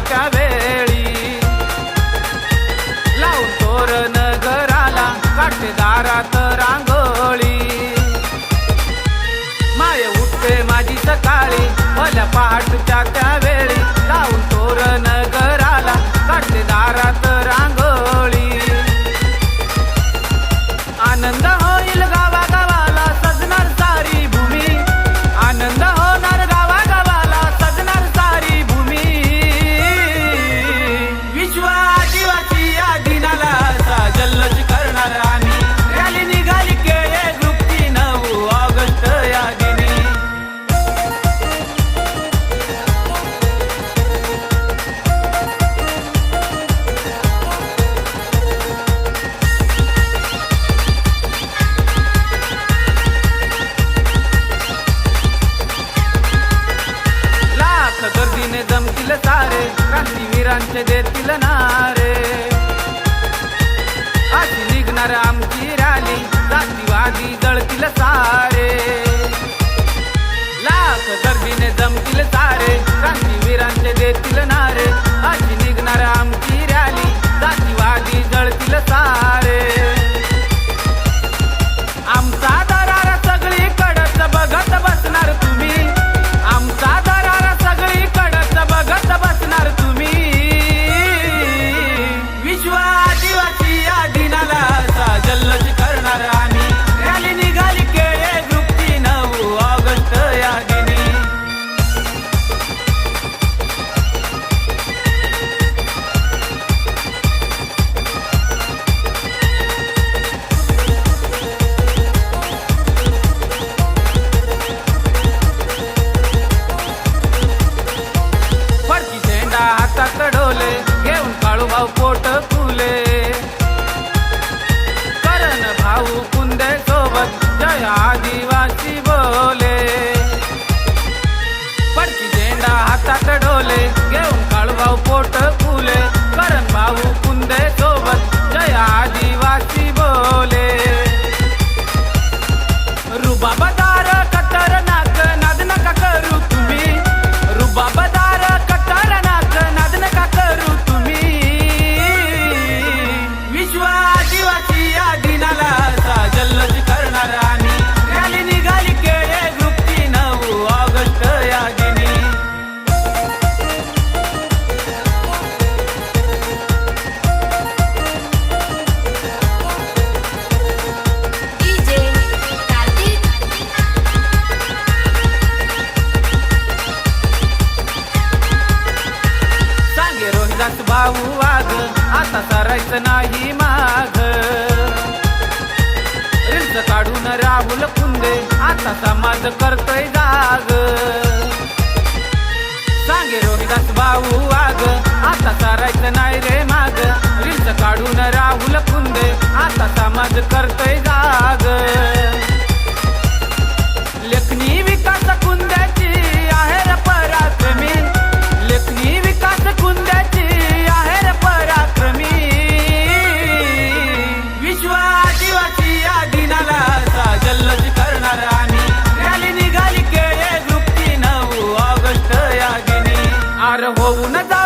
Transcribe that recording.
एका लावून तोरण घराला काठदारात रांगोळी. माय उठते माझी सकाळी मला पहाटच्या त्या वेळी लावून तोरण देतील सारे क्रांतीवीरांचे देतील नारे. जाऊ वाग आता सरायचं नाही माग रिंच काढून राहुल कुंदे आता समाज करतोय जाग. सांगे रोहिदास भाऊ वाग आता सरायचं नाही रे माग रिंच काढून राहुल कुंदे आता समाज करतोय जाग. होऊ न जा